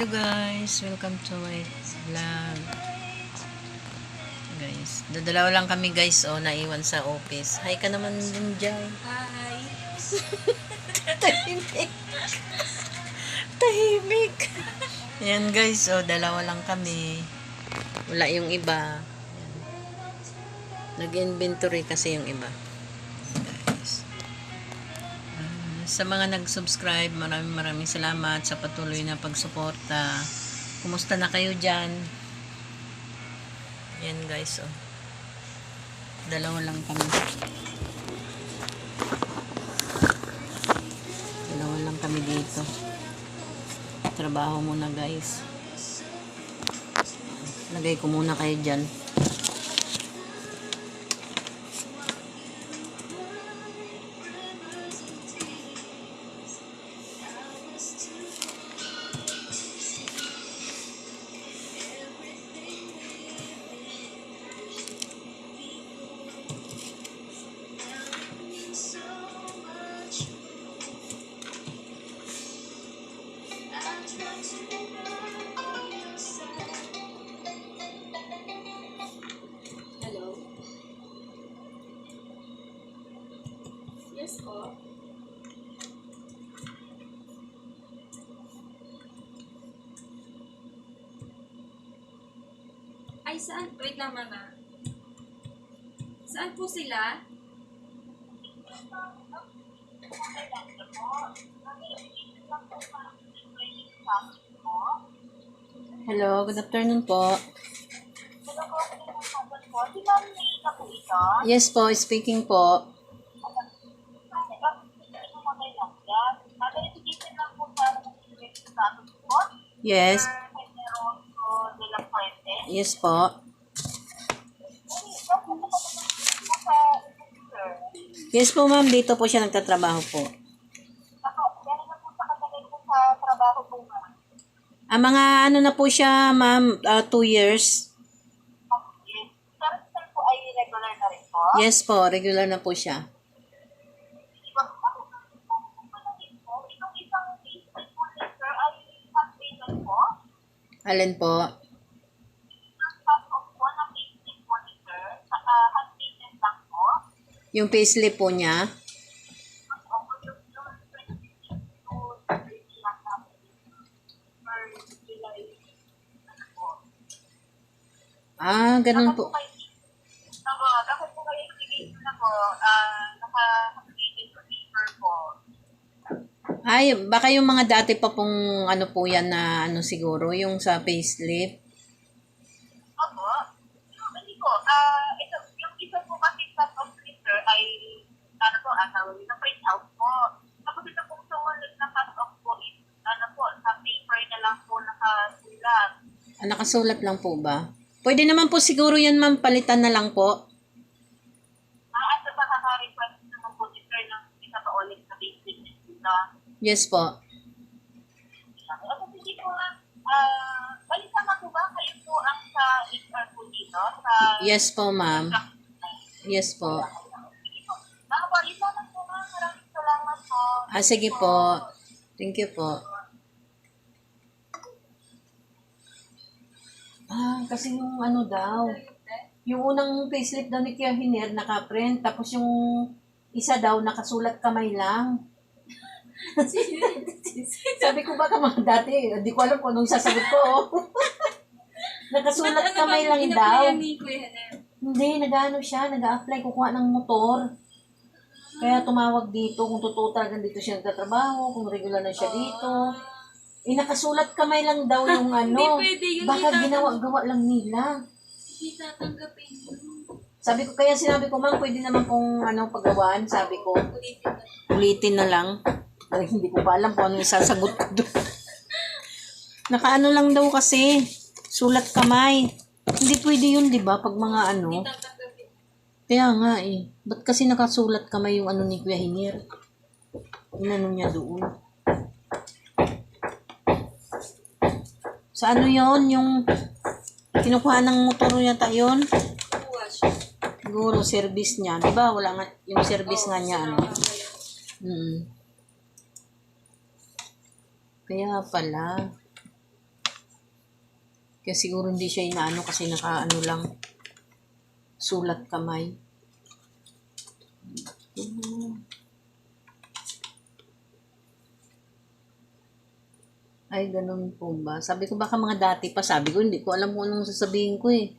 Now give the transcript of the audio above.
Hello guys, welcome to my vlog. Guys, dadalaw lang kami guys, oh, naiwan sa office. Hi ka naman din dyan. Hi. Tahimik. Tahimik. Yan guys, oh, dalawa lang kami. Wala yung iba. Nag-inventory kasi yung iba. Sa mga nag-subscribe, maraming maraming salamat sa patuloy na pagsuporta. Kumusta na kayo dyan? Yan guys, oh. Dalawa lang kami. Dalawa lang kami dito. Trabaho muna guys. Lagay ko muna kayo dyan. Po. Ay, saan? Wait lang, mama. Saan po sila? Hello, good afternoon po. Yes po, speaking po. Yes. Yes po. Yes po ma'am, dito po siya nagtatrabaho po. Ang mga ano na po siya ma'am, uh, two years. Yes po, regular na po siya. Alin po? Yung payslip po niya. Ah, ganun po. Dapat po kayo ko na po, ah, naka-updated po paper po. Ay, baka yung mga dati pa pong ano po yan na ano siguro, yung sa payslip. Opo. Hindi po, ah, ito, yung isa po kasi sa computer ay, ano po, ah, tawag na print out po. Tapos ito pong sumunod na cut off po is, ano po, sa paper na lang po nakasulat. Ah, nakasulat lang po ba? Pwede naman po siguro yan ma'am, palitan na lang po. Ah, at sa makaka-request naman po si sir ng isa pa ulit sa basic na Yes po. Ako sige po nga, balik sama po ba kayo po ang sa HR po dito? Sa Yes po ma'am. Yes po. Mga balik naman po nga, maraming salamat po. Ah, sige po. Thank you po. Ah, kasi yung ano daw, yung unang payslip daw ni Kia Hiner naka-print, tapos yung isa daw nakasulat kamay lang. Sabi ko baka mga dati, hindi ko alam kung anong sasagot ko. oh. nakasulat kamay lang daw. ni Kuya Hanem? Hindi, nag-ano siya, nag-apply, kukuha ng motor. Kaya tumawag dito kung totoo talaga dito siya nagtatrabaho, kung regular na siya dito. Eh, nakasulat kamay lang daw yung ano. Hindi pwede yun. Baka Hindi ginawa-gawa lang nila. Hindi tatanggapin yun. Sabi ko, kaya sinabi ko, ma'am, pwede naman kung ano paggawaan. Sabi ko, Ulitin na. ulitin na lang. Ay, hindi ko pa alam kung ano yung sasagot ko doon. Nakaano lang daw kasi, sulat kamay. Hindi pwede yun, di ba? Pag mga ano. Kaya nga eh. Ba't kasi nakasulat kamay yung ano ni Kuya Hinir? Inano niya doon. Sa ano yon Yung kinukuha ng motor yata yun? Kuha siya. Siguro service niya. Di ba? Wala nga, yung service nga niya ano. Mm. Kaya pala. Kaya siguro hindi siya inaano kasi naka ano lang sulat kamay. Ay, ganun po ba? Sabi ko baka mga dati pa. Sabi ko, hindi ko alam kung anong sasabihin ko eh.